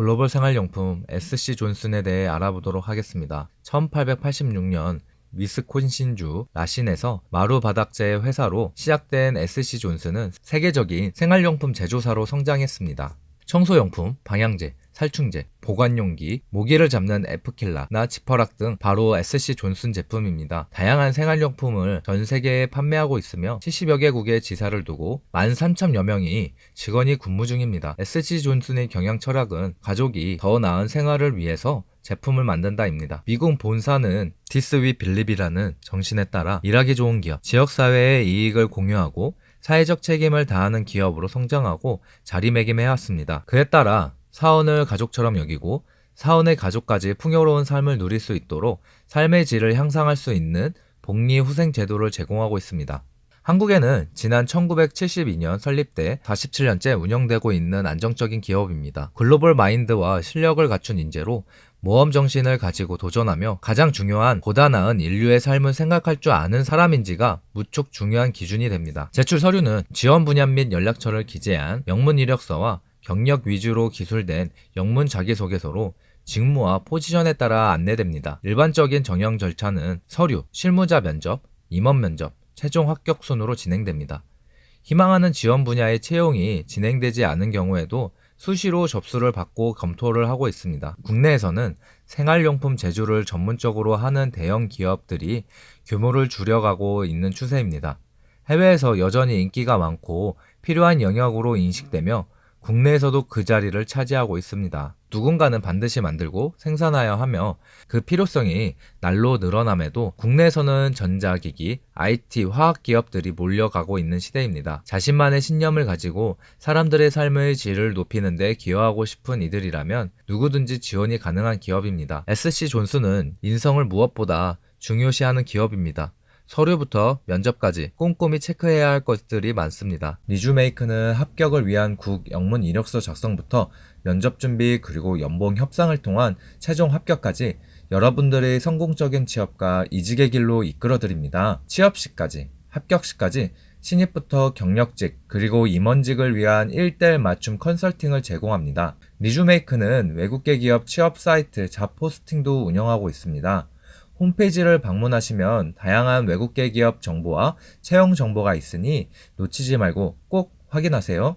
글로벌 생활용품 SC 존슨에 대해 알아보도록 하겠습니다. 1886년 위스콘신주 라신에서 마루 바닥재 회사로 시작된 SC 존슨은 세계적인 생활용품 제조사로 성장했습니다. 청소용품, 방향제, 살충제, 보관용기, 모기를 잡는 F킬라나 지퍼락 등 바로 SC 존슨 제품입니다. 다양한 생활용품을 전 세계에 판매하고 있으며 70여 개국의 지사를 두고 13,000여 명이 직원이 근무 중입니다. SC 존슨의 경영 철학은 가족이 더 나은 생활을 위해서 제품을 만든다입니다. 미국 본사는 디스 위 빌립이라는 정신에 따라 일하기 좋은 기업, 지역사회의 이익을 공유하고 사회적 책임을 다하는 기업으로 성장하고 자리매김해왔습니다. 그에 따라 사원을 가족처럼 여기고 사원의 가족까지 풍요로운 삶을 누릴 수 있도록 삶의 질을 향상할 수 있는 복리 후생 제도를 제공하고 있습니다. 한국에는 지난 1972년 설립돼 47년째 운영되고 있는 안정적인 기업입니다. 글로벌 마인드와 실력을 갖춘 인재로 모험 정신을 가지고 도전하며 가장 중요한 나은 인류의 삶을 생각할 줄 아는 사람인지가 무척 중요한 기준이 됩니다. 제출 서류는 지원 분야 및 연락처를 기재한 영문 이력서와 경력 위주로 기술된 영문 자기소개서로 직무와 포지션에 따라 안내됩니다. 일반적인 정형 절차는 서류, 실무자 면접, 임원 면접, 최종 합격 순으로 진행됩니다. 희망하는 지원 분야의 채용이 진행되지 않은 경우에도 수시로 접수를 받고 검토를 하고 있습니다. 국내에서는 생활용품 제조를 전문적으로 하는 대형 기업들이 규모를 줄여가고 있는 추세입니다. 해외에서 여전히 인기가 많고 필요한 영역으로 인식되며 국내에서도 그 자리를 차지하고 있습니다. 누군가는 반드시 만들고 생산하여 하며 그 필요성이 날로 늘어남에도 국내에서는 전자기기, IT, 화학 기업들이 몰려가고 있는 시대입니다. 자신만의 신념을 가지고 사람들의 삶의 질을 높이는 데 기여하고 싶은 이들이라면 누구든지 지원이 가능한 기업입니다. SC 존슨은 인성을 무엇보다 중요시하는 기업입니다. 서류부터 면접까지 꼼꼼히 체크해야 할 것들이 많습니다. 리주메이크는 합격을 위한 국 영문 이력서 작성부터 면접 준비 그리고 연봉 협상을 통한 최종 합격까지 여러분들의 성공적인 취업과 이직의 길로 이끌어 드립니다. 취업 시까지, 합격 시까지 신입부터 경력직 그리고 임원직을 위한 1대1 맞춤 컨설팅을 제공합니다. 리주메이크는 외국계 기업 취업 사이트 잡포스팅도 운영하고 있습니다. 홈페이지를 방문하시면 다양한 외국계 기업 정보와 채용 정보가 있으니 놓치지 말고 꼭 확인하세요.